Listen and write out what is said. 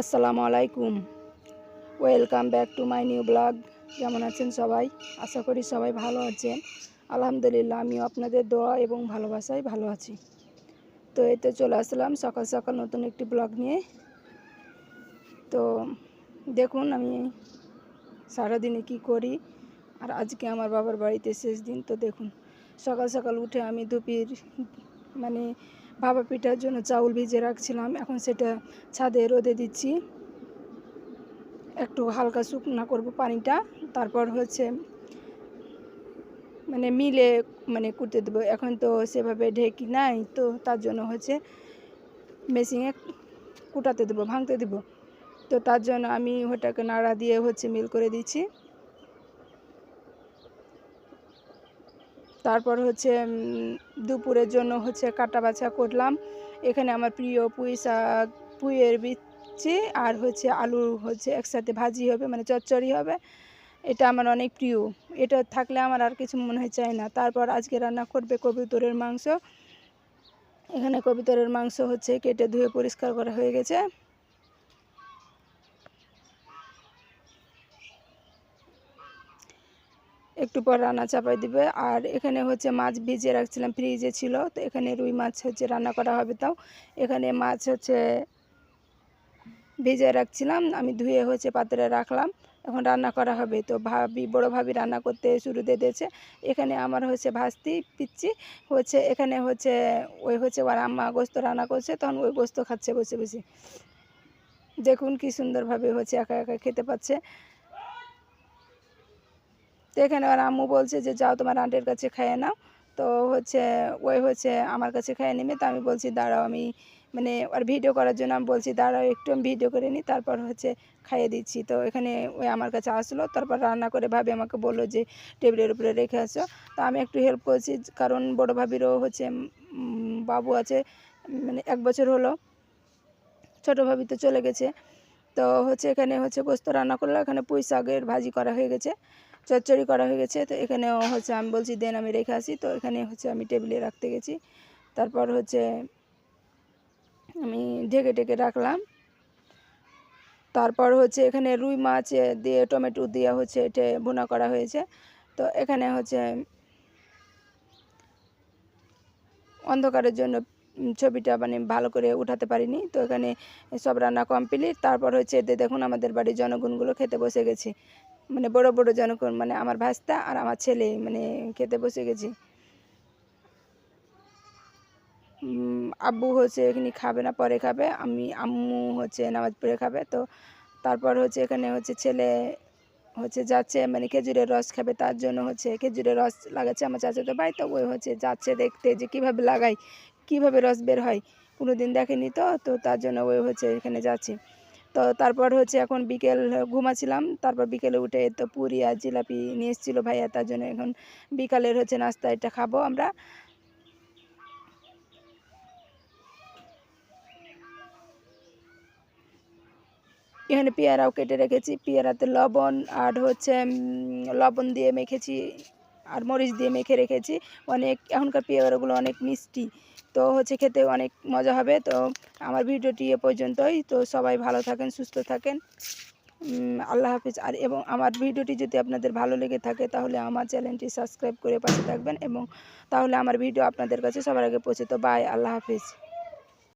আসসালামু আলাইকুম। Welcome back to my new blog কেমন আছেন সবাই? আশা করি সবাই ভালো আছেন। আলহামদুলিল্লাহ, আমিও আপনাদের দোয়া এবং ভালোবাসায় ভালো আছি। তো এই তো চলে আসলাম সকাল সকাল নতুন একটি ব্লগ নিয়ে। তো দেখুন আমি সারাদিনে কি করি। আর আজকে আমার বাবার বাড়িতে শেষ দিন, তো দেখুন। সকাল সকাল উঠে আমি দুপির মানে ভাপা পিঠার জন্য চাউল ভিজে রাখছিলাম। এখন সেটা ছাদে রোদে দিচ্ছি। একটু হালকা শুকনা করব পানিটা। তারপর হচ্ছে মানে মিলে মানে কুটতে দেবো। এখন তো সেভাবে ঢেকি নাই, তো তার জন্য হচ্ছে মেশিনে কুটাতে দেবো, ভাঙতে দেবো। তো তার জন্য আমি ওটাকে নাড়া দিয়ে হচ্ছে মিল করে দিচ্ছি। তারপর হচ্ছে দুপুরের জন্য হচ্ছে কাটা বাছা করলাম। এখানে আমার প্রিয় পুঁই শাক পুঁইয়ের বিচি আর হচ্ছে আলু হচ্ছে একসাথে ভাজি হবে মানে চচ্চড়ি হবে। এটা আমার অনেক প্রিয়। এটা থাকলে আমার আর কিছু মনে হয় চাই না। তারপর আজকে রান্না করবে কবুতরের মাংস। এখানে কবুতরের মাংস হচ্ছে কেটে ধুয়ে পরিষ্কার করা হয়ে গেছে। একটু পর রান্না চাপাই দিবে। আর এখানে হচ্ছে মাছ ভিজিয়ে রাখছিলাম, ফ্রিজে ছিল। তো এখানে রুই মাছ হচ্ছে রান্না করা হবে তাও। এখানে মাছ হচ্ছে ভিজিয়ে রাখছিলাম, আমি ধুয়ে হচ্ছে পাত্রে রাখলাম। এখন রান্না করা হবে। তো ভাবি, বড় ভাবি রান্না করতে শুরু দিয়ে দিয়েছে। এখানে আমার হচ্ছে ভাস্তি পিচ্ছি হচ্ছে, এখানে হচ্ছে ওই হচ্ছে ওর আম্মা গোস্ত রান্না করছে। তখন ওই গোস্ত খাচ্ছে বসে বসে। দেখুন কি সুন্দরভাবে হচ্ছে একা একা খেতে পাচ্ছে। তো এখানে আর আম্মু বলছে যে, যাও তোমার আন্টের কাছে খাইয়ে নাও। তো হচ্ছে, ওই হচ্ছে আমার কাছে খাইয়ে নেবে। তো আমি বলছি, দাঁড়াও, আমি মানে ওর ভিডিও করার জন্য আমি বলছি, দাঁড়াও, একটু আমি ভিডিও করে নিই তারপর হচ্ছে খাইয়ে দিচ্ছি। তো এখানে ওই আমার কাছে আসলো, তারপর রান্না করে ভাবি আমাকে বলল যে, টেবিলের উপরে রেখে আসো। তো আমি একটু হেল্প করছি, কারণ বড় ভাবিরও হচ্ছে বাবু আছে মানে এক বছর হলো, ছোটো ভাবি তো চলে গেছে। তো হচ্ছে এখানে হচ্ছে গোস্ত রান্না করল, এখানে পুঁই শাকের ভাজি করা হয়ে গেছে। চচ্চড়ি করা হয়ে গেছে। তো এখানেও হচ্ছে আমি বলছি, দেন আমি রেখে আসি। তো এখানে হচ্ছে আমি টেবিলে রাখতে গেছি। তারপর হচ্ছে আমি ঢেকে ঢেকে রাখলাম। তারপর হচ্ছে এখানে রুই মাছ দিয়ে, টমেটো দিয়ে হচ্ছে এটা ভুনা করা হয়েছে। তো এখানে হচ্ছে অন্ধকারের জন্য ছবিটা মানে ভালো করে উঠাতে পারিনি। তো এখানে সব রান্না কমপ্লিট। তারপর হচ্ছে এতে দেখুন আমাদের বাড়ির জনগণগুলো খেতে বসে গেছি। মানে বড় বড় জনগণ মানে আমার ভাস্তা আর আমার ছেলে মানে খেতে বসে গেছি। আব্বু হচ্ছে এখানে খাবে না, পরে খাবে। আমি, আম্মু হচ্ছে নামাজ পড়ে খাবে। তো তারপর হচ্ছে এখানে হচ্ছে ছেলে হচ্ছে যাচ্ছে মানে খেজুরের রস খাবে। তার জন্য হচ্ছে খেজুরের রস লাগাচ্ছে আমার চাচাতো ভাই। তো ওই হচ্ছে যাচ্ছে দেখতে যে কীভাবে লাগাই, কীভাবে রস বের হয়। কোনো দিন দেখেনি তো তো তার জন্য ওই হচ্ছে এখানে যাচ্ছে। তো তারপর হচ্ছে এখন বিকেল ঘুমাচ্ছিলাম। তারপর বিকেলে উঠে তো পুরি আর জিলাপি নিয়ে এসেছিল ভাইয়া। তার জন্য এখন বিকালের হচ্ছে নাস্তা এটা খাব আমরা। এখানে পেয়ারাও কেটে রেখেছি। পেয়ারাতে লবণ আর হচ্ছে লবণ দিয়ে মেখেছি আর মরিচ দিয়ে মেখে রেখেছি। অনেক এখনকার পেয়ারাগুলো অনেক মিষ্টি। তো হচ্ছে খেতে অনেক মজা হবে। তো আমার ভিডিওটি এ পর্যন্তই। তো সবাই ভালো থাকেন, সুস্থ থাকেন। আল্লাহ হাফিজ। আর এবং আমার ভিডিওটি যদি আপনাদের ভালো লেগে থাকে, তাহলে আমার চ্যানেলটি সাবস্ক্রাইব করে পাশে থাকবেন এবং তাহলে আমার ভিডিও আপনাদের কাছে সবার আগে পৌঁছে। তো বাই, আল্লাহ হাফিজ।